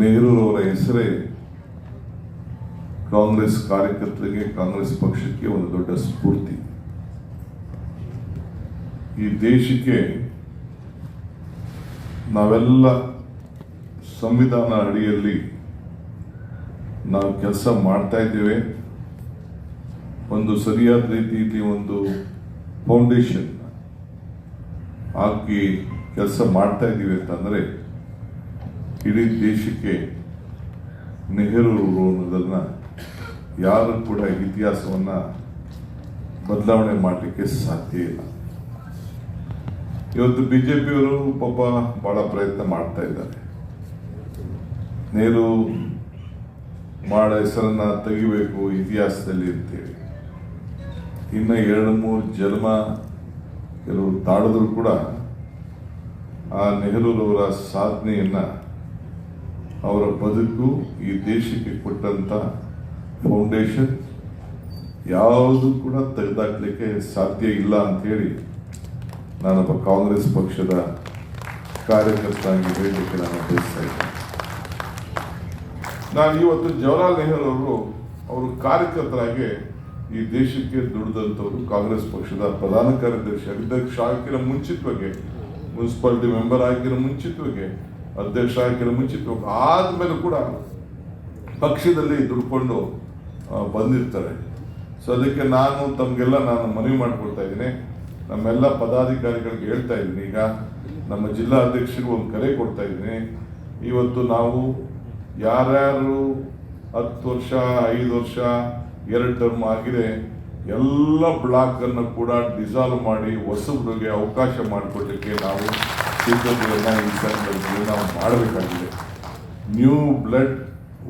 ನೆಹರೂರವರ ಹೆಸರೇ ಕಾಂಗ್ರೆಸ್ ಕಾರ್ಯಕರ್ತರಿಗೆ ಕಾಂಗ್ರೆಸ್ ಪಕ್ಷಕ್ಕೆ ಒಂದು ದೊಡ್ಡ ಸ್ಫೂರ್ತಿ. ಈ ದೇಶಕ್ಕೆ ನಾವೆಲ್ಲ ಸಂವಿಧಾನ ಅಡಿಯಲ್ಲಿ ನಾವು ಕೆಲಸ ಮಾಡ್ತಾ ಇದ್ದೇವೆ. ಒಂದು ಸರಿಯಾದ ರೀತಿಯಲ್ಲಿ ಒಂದು ಫೌಂಡೇಶನ್ ಹಾಕಿ ಕೆಲಸ ಮಾಡ್ತಾ ಇದ್ದೀವಿ ಅಂತಂದರೆ ಇಡೀ ದೇಶಕ್ಕೆ ನೆಹರು ಅನ್ನೋದನ್ನ ಯಾರು ಕೂಡ ಇತಿಹಾಸವನ್ನ ಬದಲಾವಣೆ ಮಾಡಲಿಕ್ಕೆ ಸಾಧ್ಯ ಇಲ್ಲ. ಇವತ್ತು ಬಿಜೆಪಿಯವರು ಪಾಪ ಬಹಳ ಪ್ರಯತ್ನ ಮಾಡ್ತಾ ಇದ್ದಾರೆ. ನೆಹರು ಮಾಡ ಹೆಸರನ್ನ ತೆಗಿಬೇಕು ಇತಿಹಾಸದಲ್ಲಿ ಅಂತೇಳಿ. ಇನ್ನು ಎರಡು ಮೂರು ಜನ್ಮ ಕೆಲವರು ತಾಡಿದ್ರು ಕೂಡ ಆ ನೆಹರೂರವರ ಸಾಧನೆಯನ್ನ ಅವರ ಬದುಕು ಈ ದೇಶಕ್ಕೆ ಕೊಟ್ಟಂತ ಫೌಂಡೇಶನ್ ಯಾವುದು ಕೂಡ ತೆಗೆದಾಕ್ಲಿಕ್ಕೆ ಸಾಧ್ಯ ಇಲ್ಲ ಅಂತೇಳಿ ನಾನೊಬ್ಬ ಕಾಂಗ್ರೆಸ್ ಪಕ್ಷದ ಕಾರ್ಯಕರ್ತ ಆಗಿ ಹೇಳಲಿಕ್ಕೆ ನಾನು ಬಯಸ್ತಾ ಇದ್ದೇನೆ. ನಾನು ಇವತ್ತು ಜವಾಹರ್ಲಾಲ್ ನೆಹರು ಅವರು ಅವರು ಕಾರ್ಯಕರ್ತರಾಗಿ ಈ ದೇಶಕ್ಕೆ ದುಡಿದಂಥವ್ರು ಕಾಂಗ್ರೆಸ್ ಪಕ್ಷದ ಪ್ರಧಾನ ಕಾರ್ಯದರ್ಶಿ ಅಧ್ಯಕ್ಷ ಆಗಿರೋ ಮುಂಚಿತವಾಗಿ ಮುನ್ಸಿಪಾಲಿಟಿ ಮೆಂಬರ್ ಆಗಿರೋ ಮುಂಚಿತವಾಗಿ ಅಧ್ಯಕ್ಷ ಆಗಿರೋ ಮುಂಚಿತವಾಗಿ ಆದ್ಮೇಲೆ ಕೂಡ ಪಕ್ಷದಲ್ಲಿ ದುಡ್ಕೊಂಡು ಬಂದಿರ್ತಾರೆ. ಸೊ ಅದಕ್ಕೆ ನಾನು ತಮಗೆಲ್ಲ ನಾನು ಮನವಿ ಮಾಡಿಕೊಡ್ತಾ ಇದ್ದೀನಿ. ನಮ್ಮೆಲ್ಲ ಪದಾಧಿಕಾರಿಗಳಿಗೆ ಹೇಳ್ತಾ ಇದ್ದೀನಿ. ಈಗ ನಮ್ಮ ಜಿಲ್ಲಾ ಅಧ್ಯಕ್ಷರಿಗೆ ಒಂದು ಕರೆ ಕೊಡ್ತಾ ಇದ್ದೀನಿ. ಇವತ್ತು ನಾವು ಯಾರ್ಯಾರು ಹತ್ತು ವರ್ಷ, ಐದು ವರ್ಷ, ಎರಡು ಟರ್ಮ್ ಆಗಿದೆ, ಎಲ್ಲ ಬ್ಲಾಕನ್ನು ಕೂಡ ಡಿಸಾಲ್ವ್ ಮಾಡಿ ಹೊಸಬ್ರಿಗೆ ಅವಕಾಶ ಮಾಡಿಕೊಡ್ಲಿಕ್ಕೆ ನಾವು ಸಿದ್ಧತೆಯನ್ನ ಈ ನಾವು ಮಾಡಬೇಕಾಗಿದೆ ನ್ಯೂ ಬ್ಲಡ್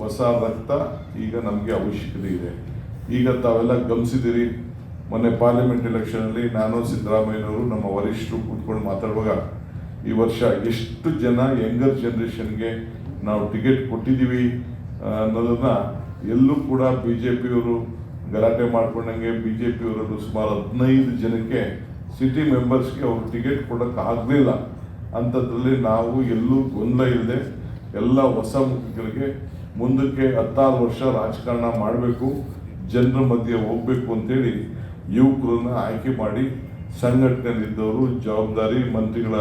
ಹೊಸ ರಕ್ತ ಈಗ ನಮಗೆ ಅವಶ್ಯಕತೆ ಇದೆ. ಈಗ ತಾವೆಲ್ಲ ಗಮನಿಸಿದಿರಿ, ಮೊನ್ನೆ ಪಾರ್ಲಿಮೆಂಟ್ ಎಲೆಕ್ಷನಲ್ಲಿ ನಾನು ಸಿದ್ದರಾಮಯ್ಯನವರು ನಮ್ಮ ವರಿಷ್ಠರು ಕೂತ್ಕೊಂಡು ಮಾತಾಡುವಾಗ ಈ ವರ್ಷ ಎಷ್ಟು ಜನ ಯಂಗರ್ ಜನ್ರೇಷನ್ಗೆ ನಾವು ಟಿಕೆಟ್ ಕೊಟ್ಟಿದ್ದೀವಿ ಅನ್ನೋದನ್ನು ಎಲ್ಲೂ ಕೂಡ ಬಿ ಜೆ ಪಿಯವರು ಗಲಾಟೆ ಮಾಡ್ಕೊಂಡಂಗೆ ಬಿ ಜೆ ಸುಮಾರು ಹದಿನೈದು ಜನಕ್ಕೆ ಸಿಟಿ ಮೆಂಬರ್ಸ್ಗೆ ಅವರು ಟಿಕೆಟ್ ಕೊಡೋಕ್ಕಾಗಲಿಲ್ಲ ಅಂಥದ್ರಲ್ಲಿ ನಾವು ಎಲ್ಲೂ ಗೊಂದಲ ಇಲ್ಲದೆ ಎಲ್ಲ ಹೊಸ ಮುಖಗಳಿಗೆ ಮುಂದಕ್ಕೆ ಹತ್ತಾರು ವರ್ಷ ರಾಜಕಾರಣ ಮಾಡಬೇಕು, ಜನರ ಮಧ್ಯೆ ಹೋಗ್ಬೇಕು ಅಂತೇಳಿ ಯುವಕರನ್ನ ಆಯ್ಕೆ ಮಾಡಿ ಸಂಘಟನೆಯಲ್ಲಿದ್ದವರು, ಜವಾಬ್ದಾರಿ ಮಂತ್ರಿಗಳ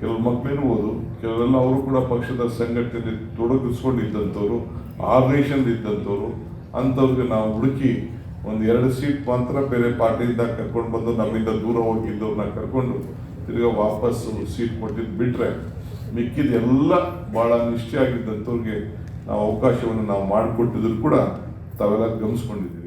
ಕೆಲವು ಮಕ್ಕಳಿರ್ಬೋದು ಕೆಲವೆಲ್ಲ ಅವರು ಕೂಡ ಪಕ್ಷದ ಸಂಘಟನೆಯಲ್ಲಿ ತೊಡಗಿಸ್ಕೊಂಡಿದ್ದಂಥವ್ರು ಆರ್ಗನೈಸೇಷನ್ ಇದ್ದಂಥವ್ರು, ಅಂಥವ್ರಿಗೆ ನಾವು ಹುಡುಕಿ ಒಂದು ಎರಡು ಸೀಟ್ ಮಾತ್ರ ಬೇರೆ ಪಾರ್ಟಿಯಿಂದ ಕರ್ಕೊಂಡು ಬಂದು ನಮ್ಮಿಂದ ದೂರ ಹೋಗಿದ್ದವ್ರನ್ನ ಕರ್ಕೊಂಡು ತಿರ್ಗಾ ವಾಪಸ್ಸು ಸೀಟ್ ಕೊಟ್ಟಿದ್ದು ಬಿಟ್ಟರೆ ಮಿಕ್ಕಿದ ಎಲ್ಲ ಬಹಳ ನಿಷ್ಠೆ ಆಗಿದ್ದಂಥವ್ರಿಗೆ ನಾವು ಅವಕಾಶವನ್ನು ನಾವು ಮಾಡಿಕೊಟ್ಟಿದ್ರು ಕೂಡ ತಾವೆಲ್ಲ ಗಮನಿಸ್ಕೊಂಡಿದ್ದೀವಿ